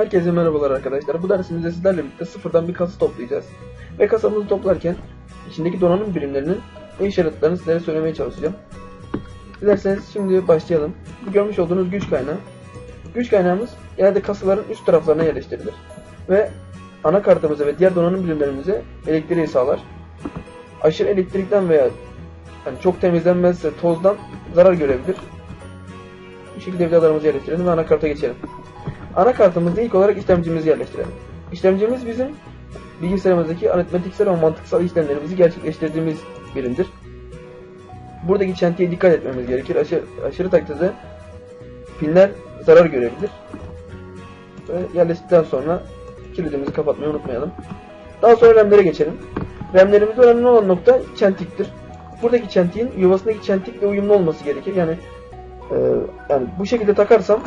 Herkese merhabalar arkadaşlar. Bu dersimizde sizlerle birlikte sıfırdan bir kasa toplayacağız. Ve kasamızı toplarken içindeki donanım birimlerinin ne yaradığını sizlere söylemeye çalışacağım. Dilerseniz şimdi başlayalım. Bu görmüş olduğunuz güç kaynağı. Güç kaynağımız genelde kasaların üst taraflarına yerleştirilir. Ve anakartımıza ve diğer donanım birimlerimize elektriği sağlar. Aşırı elektrikten veya yani çok temizlenmezse tozdan zarar görebilir. Bu şekilde vidalarımızı yerleştirelim ve anakarta geçelim. Anakartımızda ilk olarak işlemcimizi yerleştirelim. İşlemcimiz bizim bilgisayarımızdaki aritmetiksel ve mantıksal işlemlerimizi gerçekleştirdiğimiz birimdir. Buradaki çentiye dikkat etmemiz gerekir. Aşırı, aşırı takdirde piller zarar görebilir. Ve yerleştikten sonra kilidimizi kapatmayı unutmayalım. Daha sonra RAM'lere geçelim. RAM'lerimizde önemli olan nokta çentiktir. Buradaki çentiğin yuvasındaki çentikle uyumlu olması gerekir. Yani e, yani bu şekilde takarsam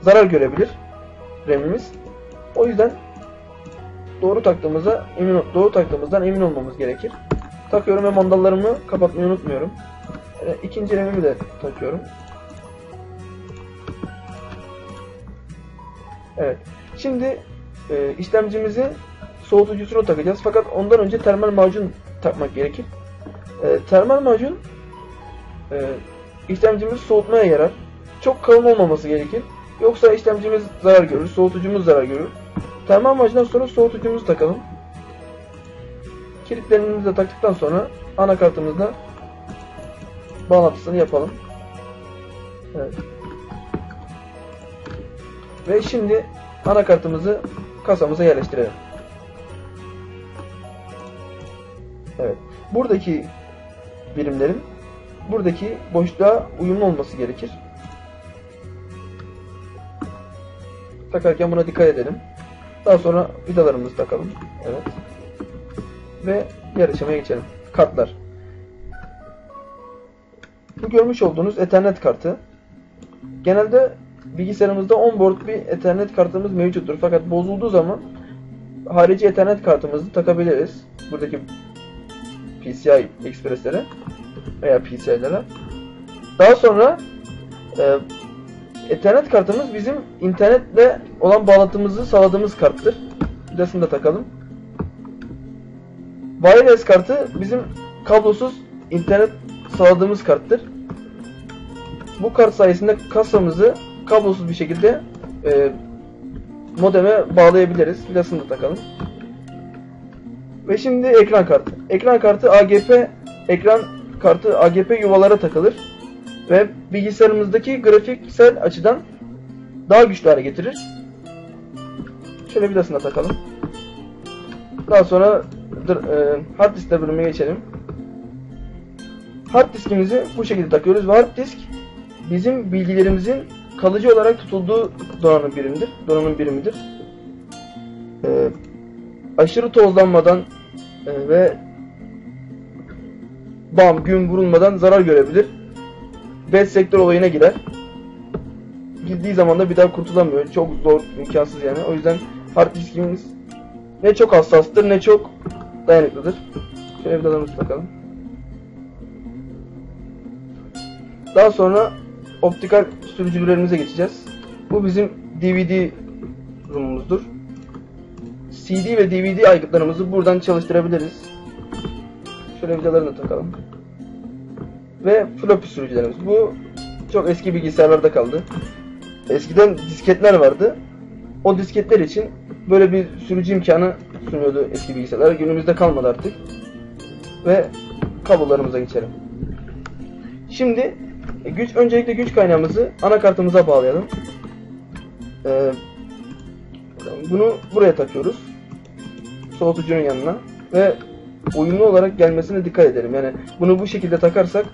zarar görebilir RAM'imiz. O yüzden doğru taktığımıza emin doğru taktığımızdan emin olmamız gerekir. Takıyorum ve mandallarımı kapatmayı unutmuyorum. E, ikinci RAM'imi de takıyorum. Evet. Şimdi e, işlemcimizi soğutucusuna takacağız. Fakat ondan önce termal macun takmak gerekir. E, termal macun e, işlemcimizi soğutmaya yarar. Çok kalın olmaması gerekir. Yoksa işlemcimiz zarar görür, soğutucumuz zarar görür. Termal macundan sonra soğutucumuzu takalım. Kilitlerimizi de taktıktan sonra anakartımızla bağlantısını yapalım. Evet. Ve şimdi anakartımızı kasamıza yerleştirelim. Evet. Buradaki birimlerin buradaki boşluğa uyumlu olması gerekir. Takarken buna dikkat edelim. Daha sonra vidalarımızı takalım. Evet. Ve diğer aşamaya geçelim. Kartlar. Bu görmüş olduğunuz Ethernet kartı. Genelde bilgisayarımızda onboard bir Ethernet kartımız mevcuttur. Fakat bozulduğu zaman harici Ethernet kartımızı takabiliriz. Buradaki PCI Express'lere veya PCI'lere. Daha sonra e, Ethernet kartımız bizim internetle olan bağlantımızı sağladığımız karttır. Vidasını da takalım. Wireless kartı bizim kablosuz internet sağladığımız karttır. Bu kart sayesinde kasamızı kablosuz bir şekilde e, modeme bağlayabiliriz. Vidasını da takalım. Ve şimdi ekran kartı. Ekran kartı AGP ekran kartı AGP yuvalara takılır ve bilgisayarımızdaki grafiksel açıdan daha güçlü hale getirir. Şöyle vidasını da takalım. Daha sonra e, hard disk bölümüne geçelim. Hard diskimizi bu şekilde takıyoruz ve hard disk bizim bilgilerimizin kalıcı olarak tutulduğu donanım birimdir. Donanım birimidir. E, aşırı tozlanmadan e, ve bam gün vurulmadan zarar görebilir. Bad sektör olayına girer. Girdiği zaman da bir daha kurtulamıyor. Çok zor, imkansız yani. O yüzden hard diskimiz ne çok hassastır ne çok dayanıklıdır. Şöyle vidalarımızı takalım. Daha sonra optikal sürücülerimize geçeceğiz. Bu bizim DVD room'umuzdur. CD ve DVD aygıtlarımızı buradan çalıştırabiliriz. Şöyle vidalarını takalım. Ve floppy sürücülerimiz. Bu çok eski bilgisayarlarda kaldı. Eskiden disketler vardı. O disketler için böyle bir sürücü imkanı sunuyordu eski bilgisayarlar. Günümüzde kalmadı artık. Ve kablolarımıza geçelim. Şimdi güç öncelikle güç kaynağımızı anakartımıza bağlayalım. Ee, bunu buraya takıyoruz. Soğutucunun yanına ve uyumlu olarak gelmesine dikkat edelim. Yani bunu bu şekilde takarsak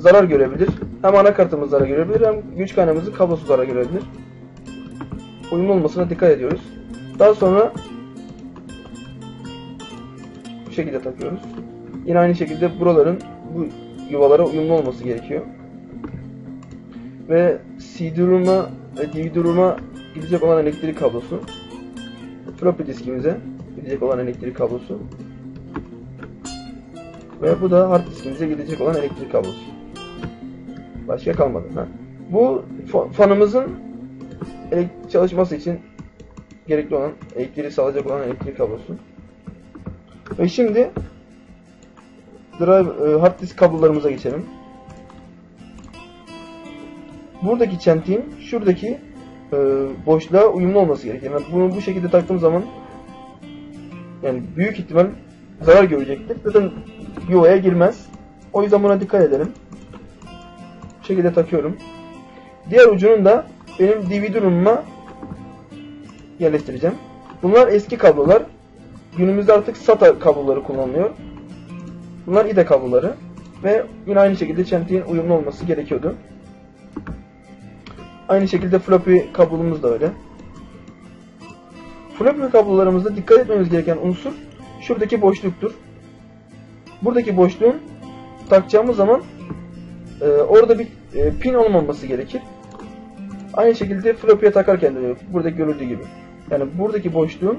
zarar görebilir. Hem anakartımız zarar görebilir hem güç kaynağımızın kablosu zarar görebilir. Uyumlu olmasına dikkat ediyoruz. Daha sonra bu şekilde takıyoruz. Yine aynı şekilde buraların bu yuvalara uyumlu olması gerekiyor. Ve CD-ROM'a DVD-ROM'a gidecek olan elektrik kablosu. Floppy diskimize gidecek olan elektrik kablosu. Ve bu da hard diskimize gidecek olan elektrik kablosu. Başka kalmadı. Ha. Bu fanımızın çalışması için gerekli olan elektriği sağlayacak olan elektrik kablosu. Ve şimdi drive e, hard disk kablolarımıza geçelim. Buradaki çentiğin şuradaki e, boşluğa uyumlu olması gerekir. Yani bunu bu şekilde taktığım zaman yani büyük ihtimal zarar görecektir. Zaten yuvaya girmez. O yüzden buna dikkat edelim. Şekilde takıyorum. Diğer ucunun da benim DVD room'uma yerleştireceğim. Bunlar eski kablolar. Günümüzde artık SATA kabloları kullanılıyor. Bunlar IDE kabloları. Ve yine aynı şekilde çentiğin uyumlu olması gerekiyordu. Aynı şekilde floppy kablomuz da öyle. Floppy kablolarımızda dikkat etmemiz gereken unsur şuradaki boşluktur. Buradaki boşluğun takacağımız zaman e, orada bir e, pin olmaması gerekir. Aynı şekilde floppy'ye takarken de öyle. Burada görüldüğü gibi. Yani buradaki boşluğun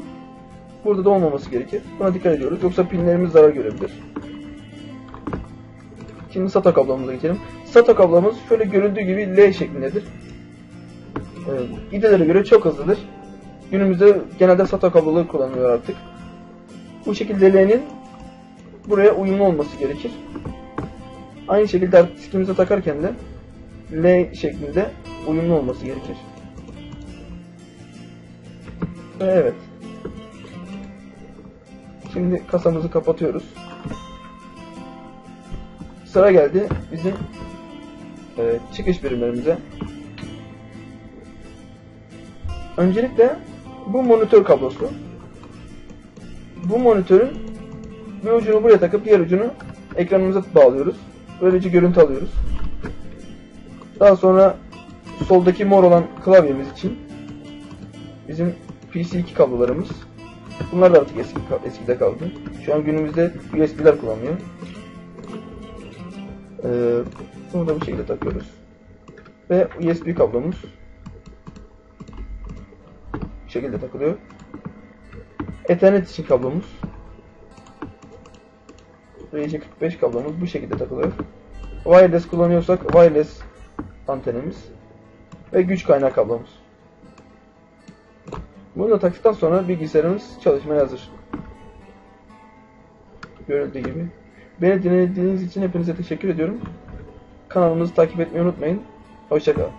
burada da olmaması gerekir. Buna dikkat ediyoruz. Yoksa pinlerimiz zarar görebilir. Şimdi SATA kablomuza geçelim. SATA kablomuz şöyle görüldüğü gibi L şeklindedir. Ee, İDE'lere göre çok hızlıdır. Günümüzde genelde SATA kabloları kullanılıyor artık. Bu şekilde L'nin buraya uyumlu olması gerekir. Aynı şekilde diskimize takarken de L şeklinde uyumlu olması gerekir. Ve Evet. Şimdi kasamızı kapatıyoruz. Sıra geldi bizim e, çıkış birimlerimize. Öncelikle bu monitör kablosu. Bu monitörün bir ucunu buraya takıp diğer ucunu ekranımıza bağlıyoruz. Böylece görüntü alıyoruz. Daha sonra soldaki mor olan klavyemiz için bizim PC2 kablolarımız. Bunlar da artık eski eskide kaldı. Şu an günümüzde USB'ler kullanılıyor. Ee, bunu da bu şekilde takıyoruz. Ve USB kablomuz bu şekilde takılıyor. Ethernet için kablomuz RJ45 kablomuz bu şekilde takılıyor. Wireless kullanıyorsak wireless antenimiz ve güç kaynağı kablomuz. Bunu da taktıktan sonra bilgisayarımız çalışmaya hazır. Görüldüğü gibi. Beni dinlediğiniz için hepinize teşekkür ediyorum. Kanalımızı takip etmeyi unutmayın. Hoşçakalın.